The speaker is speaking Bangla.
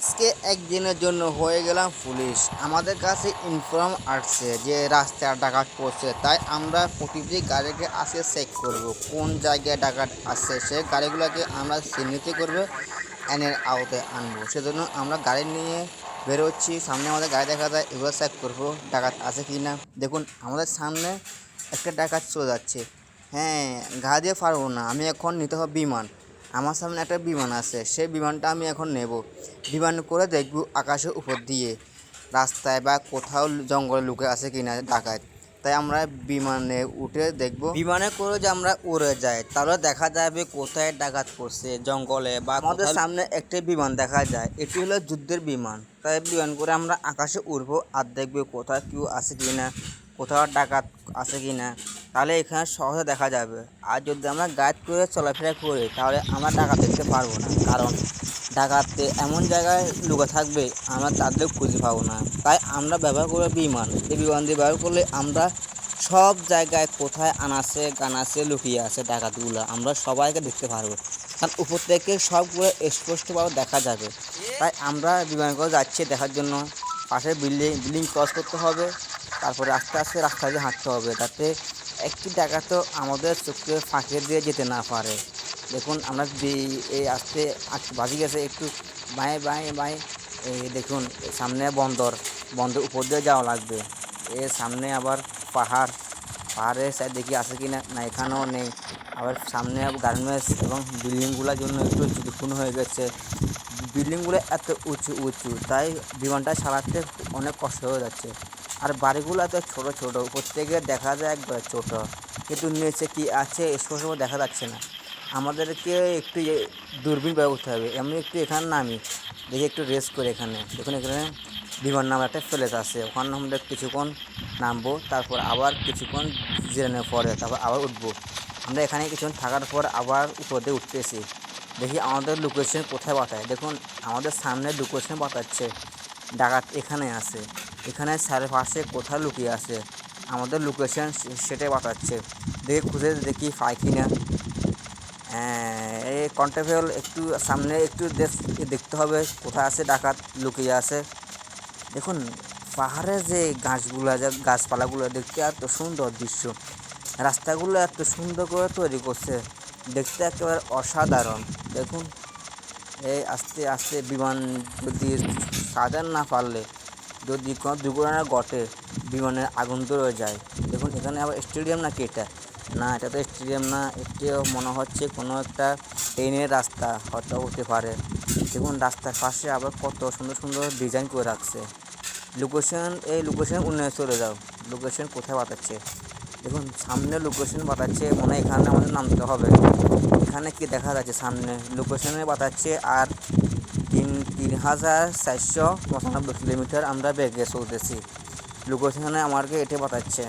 আজকে একদিনের জন্য হয়ে গেলাম পুলিশ। আমাদের কাছে ইনফর্ম আসছে যে রাস্তায় ডাকাত পড়ছে, তাই আমরা প্রতিটি গাড়িকে আজকে চেক করব। কোন জায়গায় ডাকাত আসছে সে গাড়িগুলোকে আমরা চিহ্নিত করব আইনের আওতায় আনব। সেজন্য আমরা গাড়ি নিয়ে বেরোচ্ছি। সামনে আমাদের গাড়ি দেখা যায়, এগুলো চেক করব ডাকাত আছে কি না দেখুন, আমাদের সামনে একটা ডাকাত চলে যাচ্ছে। হ্যাঁ গা দিয়ে পারব না। আমি এখন নিতে হবে বিমান। আমার সামনে একটা বিমান আছে সেই বিমানটা আমি এখন নেব। বিমান করে দেখব আকাশের উপর দিয়ে রাস্তায় বা কোথাও জঙ্গলে লুকে আছে কিনা ডাকাত তাই আমরা বিমানে উঠে দেখব। বিমানে করে যে আমরা উড়ে যাই তাহলে দেখা যাবে কোথায় ডাকাত পড়ছে জঙ্গলে বা আমাদের সামনে একটি বিমান দেখা যায় এটি হলো যুদ্ধের বিমান। তাই বিমান করে আমরা আকাশে উড়বো আর দেখব কোথায় কেউ আছে কি না কোথাও ডাকাত আছে কি না তাহলে এখানে সহজে দেখা যাবে। আর যদি আমরা গাইড করে চলাফেরা করি, তাহলে আমরা ডাকাত দেখতে পারব না। কারণ ডাকাতে এমন জায়গায় লুকা থাকবে, আমরা তাদের খুঁজে পাবো না। তাই আমরা ব্যবহার করব বিমান। এই বিমান দিয়ে ব্যবহার করলে আমরা সব জায়গায় কোথায় আনাছে গানাছে লুকিয়ে আছে ডাকাতগুলো আমরা সবাইকে দেখতে পারব। কারণ উপর থেকে সবগুলো স্পষ্টভাবে দেখা যাবে। তাই আমরা বিমান করে যাচ্ছি দেখার জন্য। পাশে বিল্ডিং বিল্ডিং ক্রস করতে হবে। তারপরে আস্তে আস্তে রাস্তা দিয়ে হাঁটতে হবে যাতে একটি ডাকাত তো আমাদের চোখকে ফাঁকে দিয়ে যেতে না পারে। দেখুন, আমরা এই আসতে বাজি গেছে, একটু বাঁয়ে বাঁয়ে বাঁয়ে, এই দেখুন, সামনে বন্দর বন্দর উপর দিয়ে যাওয়া লাগবে। এর সামনে আবার পাহাড়, পাহাড়ের সাইড দেখি আছে কি না না এখানেও নেই। আবার সামনে গার্মেন্টস এবং বিল্ডিংগুলোর জন্য একটু ঝুঁকিপূর্ণ হয়ে গেছে। বিল্ডিংগুলো এত উঁচু উঁচু, তাই বিমানটা চালাতে অনেক কষ্ট হয়ে যাচ্ছে। আর বাড়িগুলো তো ছোট ছোট থেকে দেখা যায় একবার ছোট। কিন্তু নিচে কি আছে স্পষ্ট দেখা যাচ্ছে না। আমাদেরকে একটু দূরবীন ব্যবহার করতে হবে। আমি একটু এখানে নামি, দেখি একটু রেস্ট করে এখানে। দেখুন এখানে বিমান নামের একটা প্লেস আছে, ওখানে আমরা কিছুক্ষণ নামবো, তারপর আবার কিছুক্ষণ জিরানোর পরে তারপর আবার উঠবো। আমরা এখানে কিছুক্ষণ থাকার পর আবার উপর উঠতেছি। দেখি আমাদের লোকেশন কোথায় বাতায় দেখুন, আমাদের সামনে লোকেশন বাতাচ্ছে ডাকাত এখানে আছে। এখানে স্যারের পাশে কোথায় লুকিয়ে আছে? আমাদের লোকেশন সেটাই বাতাচ্ছে দেখে খুঁজে দেখি পাই কিনা। হ্যাঁ, এই কন্টেবল একটু সামনে একটু দেখ- দেখতে হবে কোথায় আছে ডাকাত লুকিয়ে আছে। দেখুন পাহাড়ে যে গাছগুলো যে গাছপালাগুলো দেখতে এত সুন্দর দৃশ্য। রাস্তাগুলো এত সুন্দর করে তৈরি করছে। দেখতে একেবারে অসাধারণ। দেখুন এই আস্তে আস্তে বিমান যদি সাজান না পারলে যদি কোনো দুর্ঘটনা ঘটে বিমানের আগুন ধরে যায়। দেখুন, এখানে আবার স্টেডিয়াম নাকি এটা? না, এটা তো স্টেডিয়াম না এটিও মনে হচ্ছে কোনো একটা ট্রেনের রাস্তা, হয়তো হতে পারে। দেখুন, রাস্তার পাশে আবার কত সুন্দর সুন্দর ডিজাইন করে রাখছে। লোকেশন এই লোকেশন উন্নয়ন চলে যাও। লোকেশন কোথায় বাতাচ্ছে দেখুন, সামনে লোকেশন বাতাচ্ছে মনে এখানে আমাদের নামতে হবে। এখানে কি দেখা যাচ্ছে সামনে? লোকেশনে বাতাচ্ছে আর হাজার চারশো পঁচানব্বই কিলোমিটার আমরা বেগে চলতেছি। লোকেশনে আমাকে এটি বাতাচ্ছে